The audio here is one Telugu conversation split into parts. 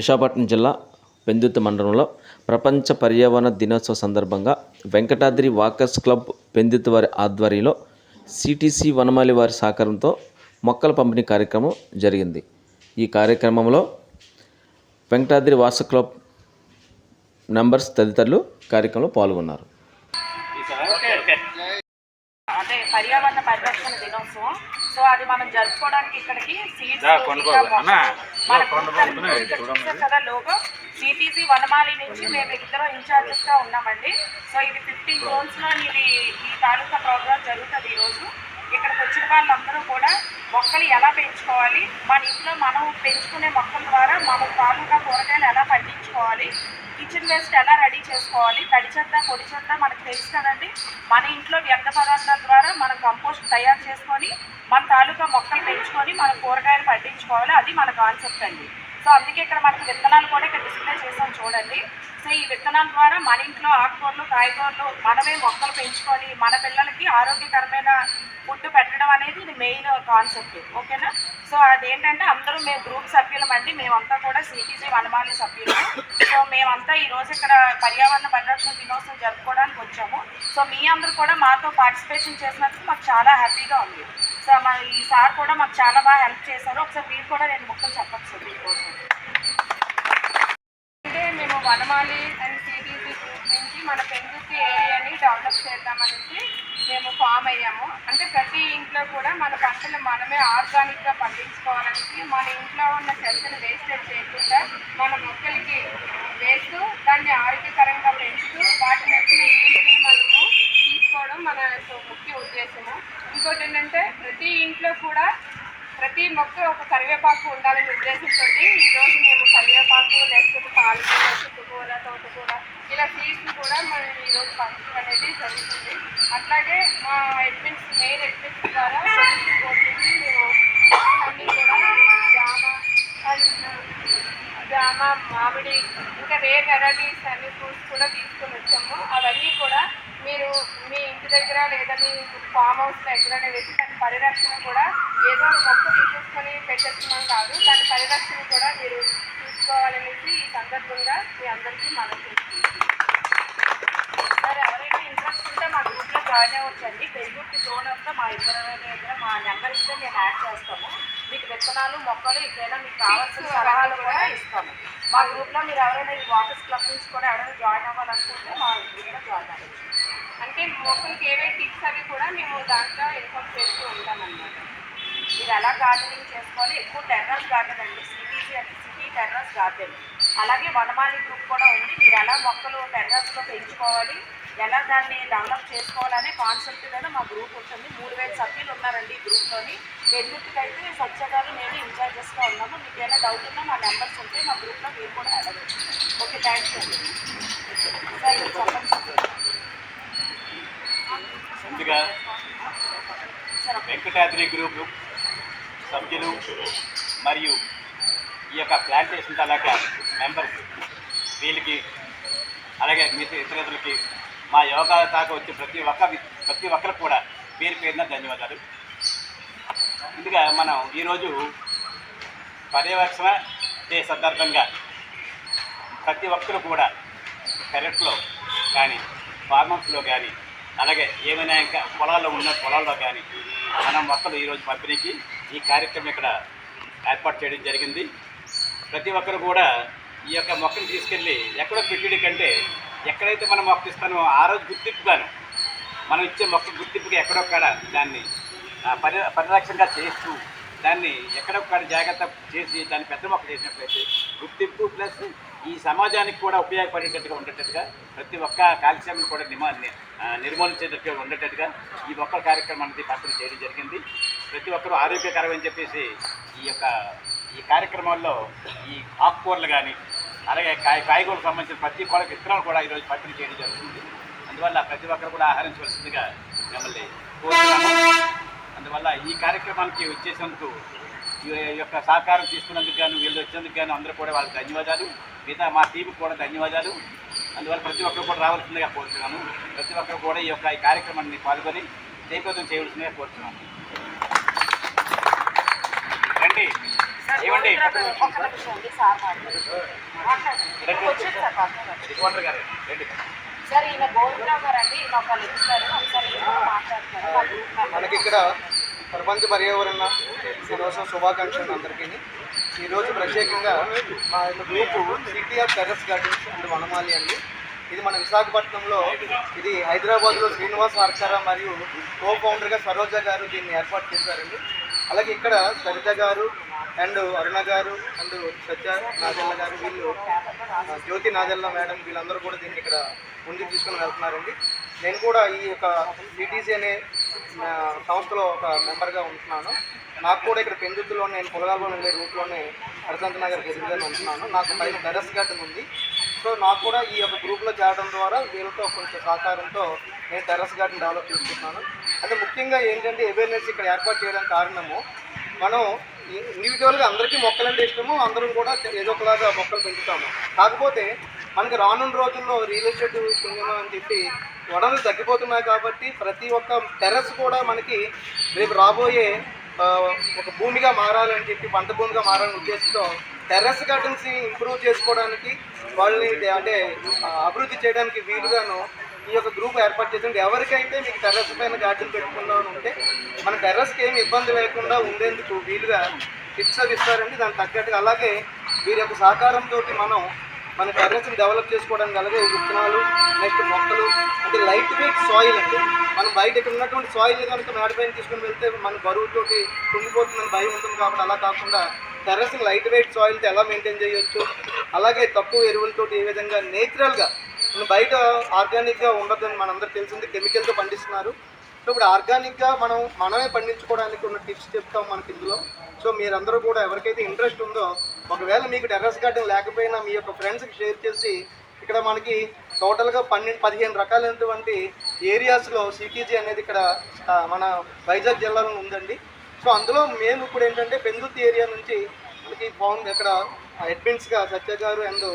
విశాఖపట్నం జిల్లా పెందుర్తి మండలంలో ప్రపంచ పర్యావరణ దినోత్సవ సందర్భంగా వెంకటాద్రి వాకర్స్ క్లబ్ పెందుర్తి వారి ఆధ్వర్యంలో సిటీసీ వనమాలి వారి సహకారంతో మొక్కల పంపిణీ కార్యక్రమం జరిగింది. ఈ కార్యక్రమంలో వెంకటాద్రి వాస క్లబ్ మెంబర్స్ తదితరులు కార్యక్రమంలో పాల్గొన్నారు. అంటే పర్యావరణ పరిరక్షణ దినోత్సవం సో అది మనం జరుపుకోవడానికి ఇక్కడికి సీట్స్ కదా లోగో. సిటీసీ వనమాలి నుంచి మేము ఇద్దరం ఇన్ఛార్జెస్గా ఉన్నామండి. సో ఇది ఫిఫ్టీన్ జోన్స్లో ఇది ఈ తాలూకా ప్రోగ్రామ్ జరుగుతుంది ఈ రోజు. ఇక్కడికి వచ్చిన వాళ్ళందరూ కూడా మొక్కలు ఎలా పెంచుకోవాలి? మన ఇంట్లో మనం పెంచుకునే మొక్కల ద్వారా మన తాలూకా కూరగాయలు ఎలా పండించుకోవాలి? కిచెన్ వేస్ట్ ఎలా రెడీ చేసుకోవాలి? తడి చెత్త పొడి చెత్త మనకు తెలుసు కదండి. మన ఇంట్లో వ్యర్థ పదార్థాల ద్వారా కంపోస్ట్ తయారు చేసుకొని మన తాలూకా మొక్కలు పెంచుకొని మన కూరగాయలు పండించుకోవాలి. అది మన కాన్సెప్ట్ అండి. సో అందుకే ఇక్కడ మనకి విత్తనాలు కూడా ఇక్కడ డిస్ప్లే చేసాం చూడండి. సో ఈ విత్తనాల ద్వారా మన ఇంట్లో ఆకుకూరలు కాయగూరలు మనమే మొక్కలు పెంచుకొని మన పిల్లలకి ఆరోగ్యకరమైన ఫుడ్ పెట్టడం అనేది ఇది మెయిన్ కాన్సెప్ట్ ఓకేనా? సో అదేంటంటే అందరూ మేము గ్రూప్ సభ్యులం అండి. మేమంతా కూడా సిటీజీ వనమాలి సభ్యులు సో మేమంతా ఈ రోజు ఇక్కడ పర్యావరణ పరిరక్షణ దినోత్సవం జరుపుకోవడానికి వచ్చాము. సో మీ అందరూ కూడా మాతో పార్టిసిపేషన్ చేసిన చేసినందుకు మాకు చాలా హ్యాపీగా ఉంది. సో మా ఈ సార్ కూడా మాకు చాలా బాగా హెల్ప్ చేశారు. ఒకసారి మీరు కూడా నేను మొక్కలు చెప్పచ్చు మీకోసం. అంటే మేము వనమాలి అండ్ సిటీసీ గ్రూప్ నుంచి మన పెందుర్తి ఏరియాని డెవలప్ చేద్దామనేసి మేము ఫామ్ అయ్యాము. అంటే ప్రతి ఇంట్లో కూడా మన పంటలు మనమే ఆర్గానిక్గా పండించుకోవాలనేసి మన ఇంట్లో ఉన్న చెత్తను వేస్టేజ్ చేయకుండా మన మొక్కలకి వేస్తూ దాన్ని ఆరోగ్యకరంగా పెంచుతూ వాటిని వచ్చిన చేసుకోవడం మన ముఖ్య ఉద్దేశము. ఇంకోటి ఏంటంటే ప్రతి ఇంట్లో కూడా ప్రతి మొక్క ఒక కరివేపాకు ఉండాలనే ఉద్దేశంతో ఈరోజు మేము కరివేపాకు లేకపోతే పాలకూర చుట్టుకూర తోటకూర ఇలా సీడ్స్ కూడా మనం ఈరోజు పంచడం అనేది జరుగుతుంది. అట్లాగే మా అడ్మిన్స్ మెయిన్ అడ్మిన్స్ ద్వారా మేము అన్నీ కూడా జామ మామిడి ఇంకా రేర్ వెరైటీస్ అన్ని ఫ్రూట్స్ కూడా తీసుకొని వచ్చాము. అవన్నీ కూడా మీరు మీ ఇంటి దగ్గర లేదా మీ ఫామ్ హౌస్లో ఎక్కడైనా వేసి దాని పరిరక్షణ కూడా ఏదో మొక్క తీసేసుకొని పెట్టేస్తున్నాం కాదు దాని పరిరక్షణ కూడా మీరు చూసుకోవాలనేసి ఈ సందర్భంగా మీ అందరికీ మనం సార్ ఎవరైనా ఇంట్రెస్ట్ ఉంటే మా గ్రూప్లో జాయిన్ అవ్వచ్చండి. పెరుగుకి జోన్ అంతా మా ఇద్దరు దగ్గర మా నెంబర్ ఇస్తే మేము యాడ్ చేస్తాము. మీకు విత్తనాలు మొక్కలు ఎక్కడైనా మీకు కావాల్సిన సలహాలు కూడా ఇస్తాము మా గ్రూప్లో మీరు ఎవరైనా ఈ వాకర్స్ క్లబ్ నుంచి కూడా ఎవరైనా జాయిన్ అవ్వాలనుకుంటే మా గ్రూప్లో జాయిన్ అవ్వచ్చు అంటే మొక్కలకి ఏవే టిప్స్ అవి కూడా మేము దాంట్లో ఇన్ఫార్మ్ చేస్తూ ఉంటామన్నమాట. మీరు ఎలా గార్డెనింగ్ చేసుకోవాలి? ఎక్కువ టెర్రస్ గార్డెన్ అండి. సిటీసీ అంటే టెర్రస్ గార్డెన్. అలాగే వనమాలి గ్రూప్ కూడా ఉంది. మీరు ఎలా మొక్కలు టెర్రస్లో పెంచుకోవాలి ఎలా దాన్ని డెవలప్ చేసుకోవాలనే కాన్సెప్ట్ మీద మా గ్రూప్ ఉంటుంది మూడు వేల సభ్యులు ఉన్నారండి ఈ గ్రూప్లోని. రెండింటికైతే సత్యగారు నేను ఇన్ఛార్జెస్గా ఉన్నాము. మీకు ఏమైనా డౌట్ ఉన్నా మా నెంబర్స్ ఉంటే మా గ్రూప్లో మీరు కూడా అడగచ్చు ఓకే థ్యాంక్స్ అండి సార్ మీరు చెప్పండి సార్. ముందుగా. వెంకటాద్రి గ్రూపు సభ్యులు మరియు ఈ యొక్క ప్లాంటేషన్ తాలూకా మెంబర్స్ వీళ్ళకి అలాగే మిగతా ఇతరులకి మా యోగా దాకా వచ్చే ప్రతి ఒక్క ప్రతి ఒక్కరు కూడా పేరు పేరున ధన్యవాదాలు. ముందుగా మనం ఈరోజు పర్యవేక్షణ డే సందర్భంగా ప్రతి ఒక్కరు కూడా పెరట్లో కానీ ఫార్మర్స్లో కానీ అలాగే ఏమైనా ఇంకా పొలాల్లో ఉన్న పొలాల్లో కానీ మనం మొక్కలు ఈరోజు పంపిణీకి ఈ కార్యక్రమం ఇక్కడ ఏర్పాటు చేయడం జరిగింది. ప్రతి ఒక్కరు కూడా ఈ యొక్క మొక్కను తీసుకెళ్ళి ఎక్కడో పెట్టుడి కంటే ఎక్కడైతే మనం మొక్క ఇస్తానో ఆ రోజు గుర్తింపుగాను మనం ఇచ్చే మొక్క గుర్తింపుకి ఎక్కడొక్కడ దాన్ని పరి పరిరక్షణగా చేస్తూ దాన్ని ఎక్కడొక్కడ జాగ్రత్త చేసి దాన్ని పెద్ద మొక్క చేసినట్లయితే గుర్తింపు ప్లస్ ఈ సమాజానికి కూడా ఉపయోగపడేటట్టుగా ఉండేటట్టుగా ప్రతి ఒక్క కాలుష్యాన్ని కూడా నిమా నిర్మూలించేటట్టుగా ఉండేటట్టుగా ఈ మొక్కల కార్యక్రమం అనేది పంపిణీ చేయడం జరిగింది. ప్రతి ఒక్కరూ ఆరోగ్యకరం అని చెప్పేసి ఈ యొక్క ఈ కార్యక్రమాల్లో ఈ ఆకుకూరలు కానీ అలాగే కాయ కాయగూరకు సంబంధించిన ప్రతి కూడా విత్తనాలు కూడా ఈరోజు పంపిణీ చేయడం జరుగుతుంది. అందువల్ల ప్రతి ఒక్కరు కూడా ఆహరించవలసిందిగా మిమ్మల్ని కోరుతున్నాము అందువల్ల ఈ కార్యక్రమానికి వచ్చేసినందుకు ఈ యొక్క సహకారం తీసుకున్నందుకు గాను వీళ్ళు వచ్చినందుకు గాను అందరూ కూడా వాళ్ళకి ధన్యవాదాలు. మిగతా మా టీంకి కూడా ధన్యవాదాలు. అందువల్ల ప్రతి ఒక్కరు కూడా రావాల్సిందిగా కోరుతున్నాను. ప్రతి ఒక్కరు కూడా ఈ యొక్క ఈ కార్యక్రమాన్ని పాల్గొని జయప్రదం చేయవలసిందిగా కోరుతున్నాను. రండి. సార్ ఏమండి? ఒక్క నిమిషం అండి సార్ మాట్లాడండి. మాట్లాడండి వచ్చింది సార్ మాట్లాడండి. రిపోర్టర్ గారు రండి సార్ ఈయన గోవిందరావు గారు అండి ఈయన ఒక లెక్చరర్ ఒకసారి ఈయన మాట్లాడతారు. మా గ్రూప్ మెంబర్. మనకి ఇక్కడ ప్రపంచ పర్యావరణ దినోత్సవం శుభాకాంక్షలు అందరికీ. ఈరోజు ప్రత్యేకంగా మా యొక్క group city of terrace gardens and Vanamali అండి. ఇది మన విశాఖపట్నంలో ఇది హైదరాబాద్లో శ్రీనివాస్ ఆర్కార మరియు కో ఫౌండర్గా సరోజ గారు దీన్ని ఏర్పాటు చేశారండి. అలాగే ఇక్కడ సరిత గారు అండ్ అరుణ గారు అండ్ సత్య నాదెల్ల గారు వీళ్ళు జ్యోతి నాదెల్ల మేడం వీళ్ళందరూ కూడా దీన్ని ఇక్కడ ముందుకు తీసుకుని వెళ్తున్నారండి. నేను కూడా ఈ యొక్క సిటీసీ అనే సంస్థలో ఒక మెంబర్గా ఉంటున్నాను. నాకు కూడా ఇక్కడ పెందుతులో నేను పొలగాల్లో ఉండే రూట్లోనే హరిశంత నగర్ ఎదురుగానే ఉంటున్నాను. నాకు పైన టెరస్ గార్డెన్ ఉంది. సో నాకు కూడా ఈ యొక్క గ్రూప్లో చేరడం ద్వారా వీళ్ళతో కొంచెం సహకారంతో నేను టెర్రస్ గార్డెన్ డెవలప్ చేసుకుంటున్నాను. అంటే ముఖ్యంగా ఏంటంటే అవేర్నెస్ ఇక్కడ ఏర్పాటు చేయడానికి కారణము మనం ఇండివిజువల్గా అందరికీ మొక్కలంటే ఇష్టము అందరం కూడా ఏదో ఒకలాగా మొక్కలు పెంచుతాము. కాకపోతే మనకి రానున్న రోజుల్లో రియల్ ఎస్టేట్ పుణ్యమా అని చెప్పి వనరులు తగ్గిపోతున్నాయి కాబట్టి ప్రతి ఒక్క టెర్రస్ కూడా మనకి రేపు రాబోయే ఒక భూమిగా మారాలని చెప్పి పంట భూమిగా మారాలని ఉద్దేశంతో టెర్రస్ గార్డెన్స్ ఇంప్రూవ్ చేసుకోవడానికి వాళ్ళని అంటే అభివృద్ధి చేయడానికి వీలుగాను ఈ యొక్క గ్రూప్ ఏర్పాటు చేసింది. ఎవరికైతే మీకు టెర్రస్ పైన గార్డెన్ పెట్టుకుందాం ఉంటే మన టెర్రస్కి ఏమి ఇబ్బంది లేకుండా ఉండేందుకు వీలుగా టిప్స్ అవి ఇస్తారండి. దానికి తగ్గట్టుగా అలాగే వీరి యొక్క సహకారంతో మనం మన టెర్రస్ని డెవలప్ చేసుకోవడానికి అలాగే విత్తనాలు నెక్స్ట్ మొక్కలు అంటే లైట్ వెయిట్ సాయిల్ అండి. మనం బయట ఇక్కడ ఉన్నటువంటి సాయిల్ కనుక మేడపైన తీసుకుని వెళ్తే మన బరువుతోటి కుంగిపోతుందని భయం ఉంటుంది కాబట్టి అలా కాకుండా టెర్రస్ లైట్ వెయిట్ సాయిల్తో ఎలా మెయింటైన్ చేయొచ్చు? అలాగే తక్కువ ఎరువులతోటి ఏ విధంగా నేచురల్గా బయట ఆర్గానిక్గా ఉండదని మనందరూ తెలిసింది కెమికల్తో పండిస్తున్నారు. సో ఇప్పుడు ఆర్గానిక్గా మనం మనమే పండించుకోవడానికి ఉన్న టిప్స్ చెప్తాం మనకి ఇందులో. సో మీరందరూ కూడా ఎవరికైతే ఇంట్రెస్ట్ ఉందో ఒకవేళ మీకు టెర్రస్ గార్డెన్ లేకపోయినా మీ యొక్క ఫ్రెండ్స్కి షేర్ చేసి ఇక్కడ మనకి టోటల్గా పన్నెండు పదిహేను రకాలైనటువంటి ఏరియాస్లో సిటీజీ అనేది ఇక్కడ మన వైజాగ్ జిల్లాలో ఉందండి. సో అందులో మేము ఇప్పుడు ఏంటంటే పెందుర్తి ఏరియా నుంచి మనకి బాగుంది. అక్కడ అడ్మిన్స్గా సత్య గారు అండ్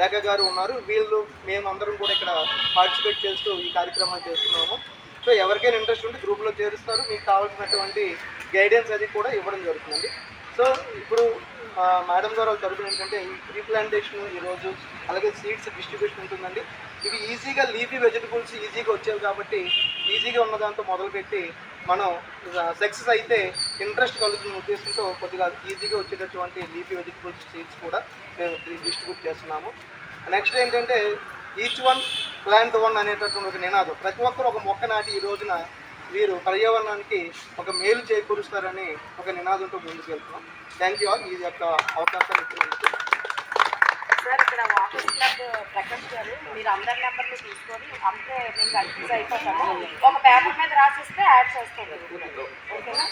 రేఖ గారు ఉన్నారు. వీళ్ళు మేము అందరం కూడా ఇక్కడ పార్టిసిపేట్ చేస్తూ ఈ కార్యక్రమాలు చేస్తున్నాము. సో ఎవరికైనా ఇంట్రెస్ట్ ఉంటే గ్రూప్లో చేరుస్తారు. మీకు కావాల్సినటువంటి గైడెన్స్ అది కూడా ఇవ్వడం జరుగుతుంది. సో ఇప్పుడు మేడం గారు వాళ్ళ తరపున ఏంటంటే ఈ ట్రీ ప్లాంటేషన్ ఈరోజు అలాగే సీడ్స్ డిస్ట్రిబ్యూషన్ ఉంటుందండి. ఇవి ఈజీగా లీఫీ వెజిటబుల్స్ ఈజీగా వచ్చేవి కాబట్టి ఈజీగా ఉన్న దాంతో మొదలుపెట్టి మనం సక్సెస్ అయితే ఇంట్రెస్ట్ కలుగుతున్న ఉద్దేశంతో కొద్దిగా ఈజీగా వచ్చేటటువంటి లీఫీ వెజిటబుల్స్ సీడ్స్ కూడా మేము డిస్ట్రిబ్యూట్ చేస్తున్నాము. నెక్స్ట్ ఏంటంటే ఈచ్ వన్ ప్లాంట్ వన్ అనేటటువంటి ఒక నినాదం. ప్రతి ఒక్కరు ఒక మొక్క నాటి ఈ రోజున వీరు పర్యావరణానికి ఒక మేలు చేకూరుస్తారని ఒక నినాదంతో ముందుకు వెళ్తున్నాం థ్యాంక్ యూ ఆల్ ఈ యొక్క అవకాశాన్ని ఇచ్చినందుకు. సార్ ఇక్కడ వాకర్స్ క్లబ్ ప్రకాష్ గారు మీరు అందరి నెంబర్లు తీసుకొని అంతే మేము కన్ఫ్యూజ్ అయిపోతాము. ఒక పేపర్ మీద రాసిస్తే యాడ్ చేస్తాం ఓకేనా?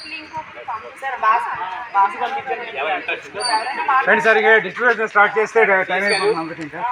పంపి- సార్ బాగా బాగా పంపించండి ఎవరు ఇంట్రెస్ట్ ఉందో? ఎవరైనా మాట్లాడండి. ఫ్రెండ్ సార్ ఇక డిస్ట్రిబ్యూషన్ స్టార్ట్ చేస్తే టైం అయిపోతుంది ఇంకా.